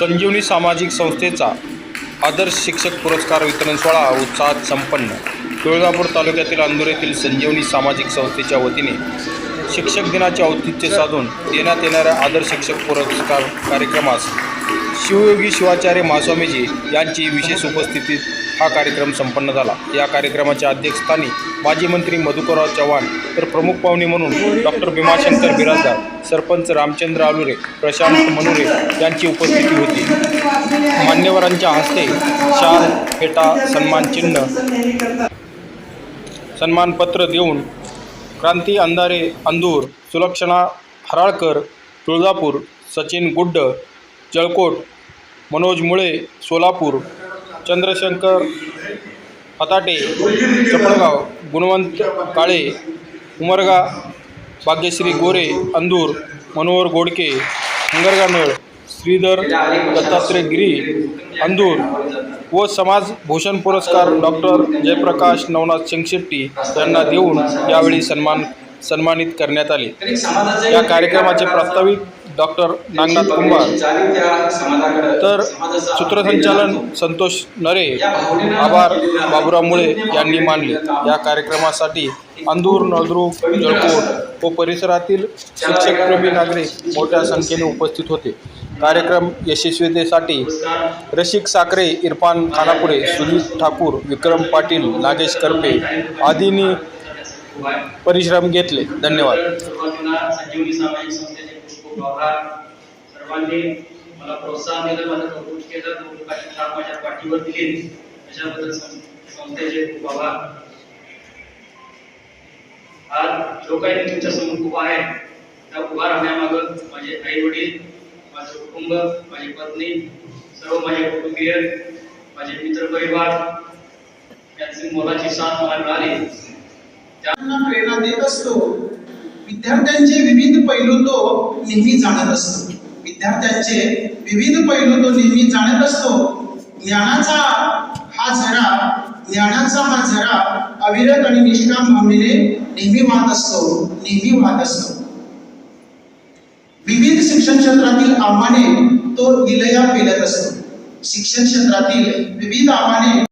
संजीवनी सामाजिक संस्थेचा आदर्श शिक्षक पुरस्कार वितरण सोहळा उत्साहात संपन्न. तुळजापूर तालुक्यातील अंदूर येथील संजीवनी सामाजिक संस्थेच्या वतीने शिक्षक दिनाचे औचित्य साधून देण्यात येणाऱ्या आदर्श शिक्षक पुरस्कार कार्यक्रमास शिवयोगी शिवाचार्य महास्वामीजी यांची विशेष उपस्थितीत हा कार्यक्रम संपन्न झाला. या कार्यक्रमाच्या अध्यक्षस्थानी माजी मंत्री मधुकरराव चव्हाण तर प्रमुख पाहुणे म्हणून डॉक्टर भीमाशंकर बिराजदार सरपंच रामचंद्र आलुरे प्रशांत मनुरे यांची उपस्थिती होती. मान्यवरांच्या हस्ते शाल फेटा सन्मान चिन्ह सन्मानपत्र देऊन क्रांती अंधारे अंदूर सुलक्षणा हराळकर तुळजापूर सचिन गुड्ड जळकोट मनोज मुळे सोलापूर चंद्रशंकर हताटे चपळगाव गुणवंत काळे उमरगा भाग्यश्री गोरे अंदूर मनोहर गोडके हंगरगानळ श्रीधर दत्तात्रय गिरी अंदूर व समाज भूषण पुरस्कार डॉक्टर जयप्रकाश नवनाथ शिंगशेट्टी यांना देऊन यावेळी सन्मान सन्मानित करण्यात आले. या कार्यक्रमाचे प्रास्ताविक डॉक्टर नागनाथ कुंभार. तर सूत्रसंचालन संतोष नरे आभार बाबुराव मुळे यांनी मानले. या कार्यक्रमासाठी अंदूर नळदुर्ग जळकोट व परिसरातील शिक्षकप्रेमी नागरिक मोठ्या संख्येने उपस्थित होते. कार्यक्रम यशस्वीतेसाठी रशिक साखरे इरफान खानापुरे सुनील ठाकूर विक्रम पाटील नागेश करपे आदींनी परिश्रम घेतले. धन्यवाद. आभार. सर्वांनी मला प्रोत्साहन दिलं माझं कौतुक केलं कौतुकाची छाप माझ्या पाठीवर दिली. त्याच्याबद्दल संस्थेचे खूप आभार. आज जो काही तुमच्यासमोर उभा आहे त्या उभा राहण्यामागं माझे आई वडील माझं कुटुंब माझी पत्नी सर्व माझे कुटुंबीय माझे मित्र परिवार यांची मोलाची साथ मला मिळाली. त्यांना प्रेरणा देत असतो. विद्यार्थ्यांचे विविध पैलू तो नेहमी जाणत असतो. विद्यार्थ्यांचे विविध पैलू तो नेहमी जाणत असतो. ज्ञानाचा हा झरा ज्ञानाचा हा झरा अविरत आणि निष्काम भावनेने नेहमी वाहत असतो नेहमी वाहत असतो. विविध शिक्षण क्षेत्रातील आव्हाने तो निलया पेलत असतो. शिक्षण क्षेत्रातील विविध आव्हाने